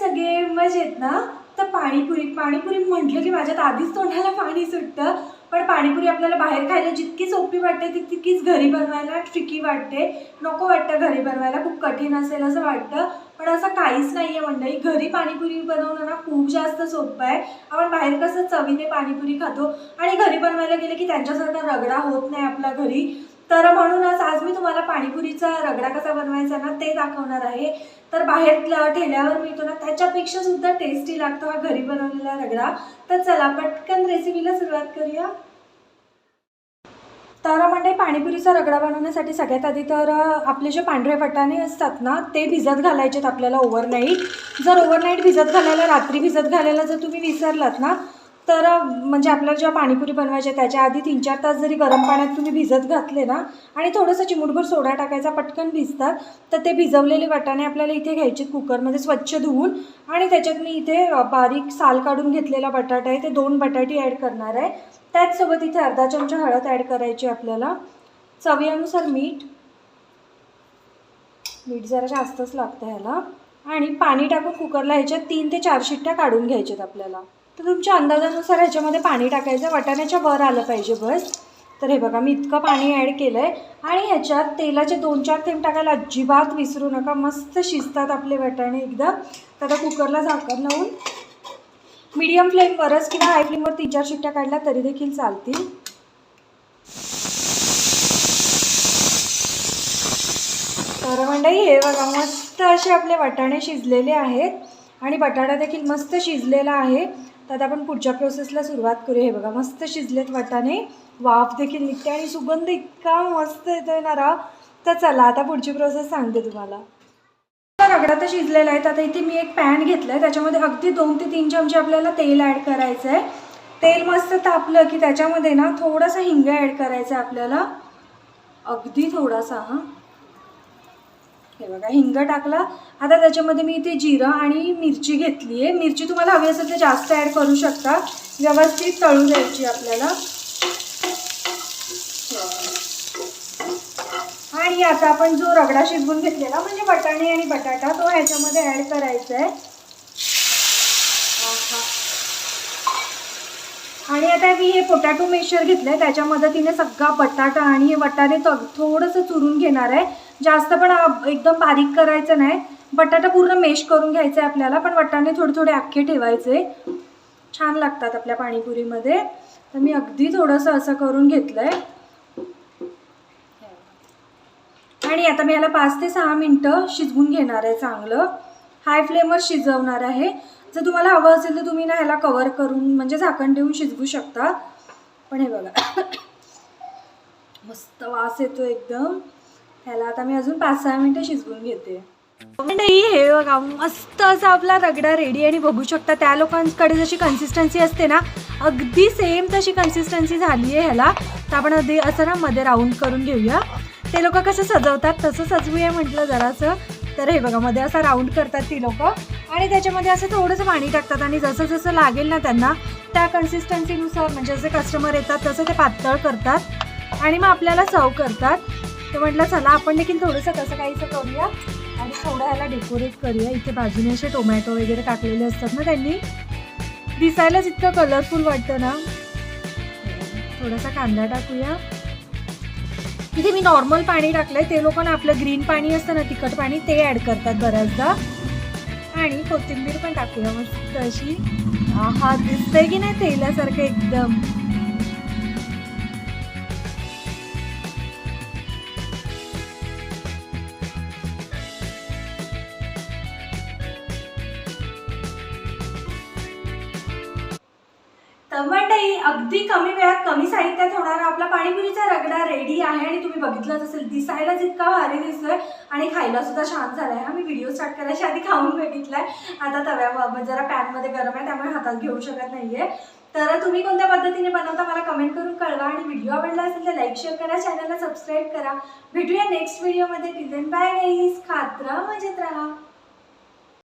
सगळे? मजेत ना? तर पाणीपुरी पाणीपुरी म्हटलं की माझ्यात आधीच तोंडाला पाणी सुटतं. पण पाणीपुरी आपल्याला बाहेर खायला जितकी सोपी वाटते ती तितकीच घरी बनवायला ट्रिकी वाटते. नको वाटतं घरी बनवायला खूप कठीण असेल असं वाटतं. पण असं काहीच नाही आहे मंडळी. घरी पाणीपुरी बनवणं ना खूप जास्त सोपं आहे. आपण बाहेर कसं चवीने पाणीपुरी खातो आणि घरी बनवायला गेले की त्यांच्यासारखा रगडा होत नाही आपल्या घरी. तर म्हणूनच आज मी तुम्हाला पाणीपुरीचा रगडा कसा बनवायचा ना ते दाखवणार आहे. तर बाहेर ठेल्यावर मिळतो ना त्याच्यापेक्षा सुद्धा टेस्टी लागतो हा घरी बनवलेला रगडा. तर चला पटकन रेसिपीला सुरुवात करूया. तर म्हणजे पाणीपुरीचा रगडा बनवण्यासाठी सगळ्यात आधी तर आपले जे पांढरे वटाणे असतात ना ते भिजत घालायचेत आपल्याला ओव्हरनाईट जर ओव्हरनाईट भिजत घालायला रात्री भिजत घालायला जर तुम्ही विसरलात ना तर म्हणजे आपल्याला जेव्हा पाणीपुरी बनवायची आहे, त्याच्या आधी तीन चार तास जरी गरम पाण्यात तुम्ही भिजत घातले ना आणि थोडंसं चिमूटभर सोडा टाकायचा पटकन भिजतात तर ते भिजवलेले वाटाणे आपल्याला इथे घ्यायचे कुकरमध्ये स्वच्छ धुवून आणि त्याच्यात मी इथे बारीक साल काढून घेतलेला बटाटा आहे ते दोन बटाटे ॲड करणार आहे. त्याचसोबत इथे अर्धा चमचा हळद ॲड करायची आपल्याला. चवीनुसार मीठ. मीठ जरा जास्तच लागतं ह्याला. आणि पाणी टाकून कुकरला ह्याच्यात तीन ते चार शिट्ट्या काढून घ्यायच्यात आपल्याला. तर तुमच्या अंदाजानुसार ह्याच्यामध्ये पाणी टाकायचं वाटाण्याच्या वर आलं पाहिजे बस. तर हे बघा मी इतकं पाणी ॲड केलं आहे आणि ह्याच्यात तेलाचे दोन चार थेंब टाकायला अजिबात विसरू नका. मस्त शिजतात आपले वाटाणे एकदम. तर आता कुकरला झाकण लावून मीडियम फ्लेमवरच किंवा हाय फ्लेमवर तीन चार शिट्ट्या काढल्या तरी देखील चालतील. तर मंडळी हे बघा मस्त असे आपले वाटाणे शिजलेले आहेत. आणि बटाटा देखील मस्त शिजलेला आहे. तर आता आपण पुढच्या प्रोसेसला सुरुवात करूया. हे बघा मस्त शिजलेत वाटाणे. वाफ देखील निघते आणि सुगंध इतका मस्त येतोय ना रा तर चला आता पुढची प्रोसेस सांगते तुम्हाला. रगडा तर शिजलेला आहे. तर आता इथे मी एक पॅन घेतलं आहे त्याच्यामध्ये अगदी दोन ते तीन चमचे आपल्याला तेल ॲड करायचं आहे तेल मस्त तापलं की त्याच्यामध्ये ना थोडासा हिंग ॲड करायचा आहे आपल्याला. अगदी थोडासा हां. हे बघा हिंग टाकला. आता त्याच्यामध्ये मी इथे जिरं आणि मिरची घेतली आहे. मिरची तुम्हाला हवी असेल तर जास्त ॲड करू शकता. व्यवस्थित तळून द्यायची आपल्याला. आणि आता आपण जो रगडा शिजवून घेतलेला म्हणजे बटाणे आणि बटाटा तो ह्याच्यामध्ये ॲड करायचा आहे. आणि आता मी हे पोटॅटो मिक्सर घेतलं आहे त्याच्या मदतीने सगळा बटाटा आणि हे वटाणे थोडंसं चुरून घेणार आहे. जास्त पण एकदम बारीक करायचं नाही. बटाटा पूर्ण मेश करून घ्यायचं आहे आपल्याला पण वटाणे थोडे थोडे अख्खे ठेवायचे. छान लागतात आपल्या पाणीपुरीमध्ये. तर मी अगदी थोडंसं असं करून घेतलं आहे आणि आता मी याला पाच ते सहा मिनटं शिजवून घेणार आहे चांगलं. हाय फ्लेमवर शिजवणार आहे. जर तुम्हाला हवं असेल तर तुम्ही ना ह्याला कवर करून म्हणजे झाकण ठेवून शिजवू शकता. पण हे बघा. मस्त वास येतो एकदम. ह्याला आता मी अजून पाच सहा मिनटं शिजवून घेते. मंडळी हे बघा मस्त असा आपला रगडा रेडी आणि बघू शकता त्या लोकांकडे जशी कन्सिस्टन्सी असते ना अगदी सेम तशी कन्सिस्टन्सी झाली आहे ह्याला. तर आपण अगदी असं ना मध्ये राऊंड करून घेऊया. ते लोक कसं सजवतात तसं सजवूया म्हटलं जरासं. तर हे बघा मध्ये असा राऊंड करतात ती लोक. आणि त्याच्यामध्ये असं थोडंसं पाणी टाकतात आणि जसं जसं लागेल ना त्यांना त्या कन्सिस्टन्सीनुसार म्हणजे जसे कस्टमर येतात तसं ते पातळ करतात. आणि मग आपल्याला सर्व करतात. तर म्हटलं चला आपण देखील थोडंसं कसं काहीसं करूया आणि थोडं ह्याला डेकोरेट करूया. इथे बाजूने असे टोमॅटो वगैरे टाकलेले असतात ना त्यांनी. दिसायलाच इतकं कलरफुल वाटतं ना. थोडासा कांदा टाकूया. इथे मी नॉर्मल पाणी टाकलंय. ते लोक ना आपलं ग्रीन पाणी असतं ना तिखट पाणी ते ॲड करतात बऱ्याचदा. आणि कोथिंबीर पण टाकूया मस्त अशी. हा दिसतंय की नाही तेलासारखं एकदम. तर मंडळी अगदी कमी वेळात कमी साहित्यात होणारा आपला पाणीपुरीचा रगडा रेडी आहे आणि तुम्ही बघितलंच असेल दिसायला जितका भारी दिसतोय आणि खायला सुद्धा छान झालाय. हा मी व्हिडिओ स्टार्ट करायच्या आधी खाऊन बघितलाय. आता तव्यावर जरा पॅनमध्ये गरम आहे त्यामुळे हातात घेऊ शकत नाहीये. तर तुम्ही कोणत्या पद्धतीने बनवता मला कमेंट करून कळवा आणि व्हिडिओ आवडला असेल तर लाईक शेअर करा चॅनलला सबस्क्राईब करा. भेटूया नेक्स्ट व्हिडिओमध्ये टिल बाय गाईज राहा मजेत राहा.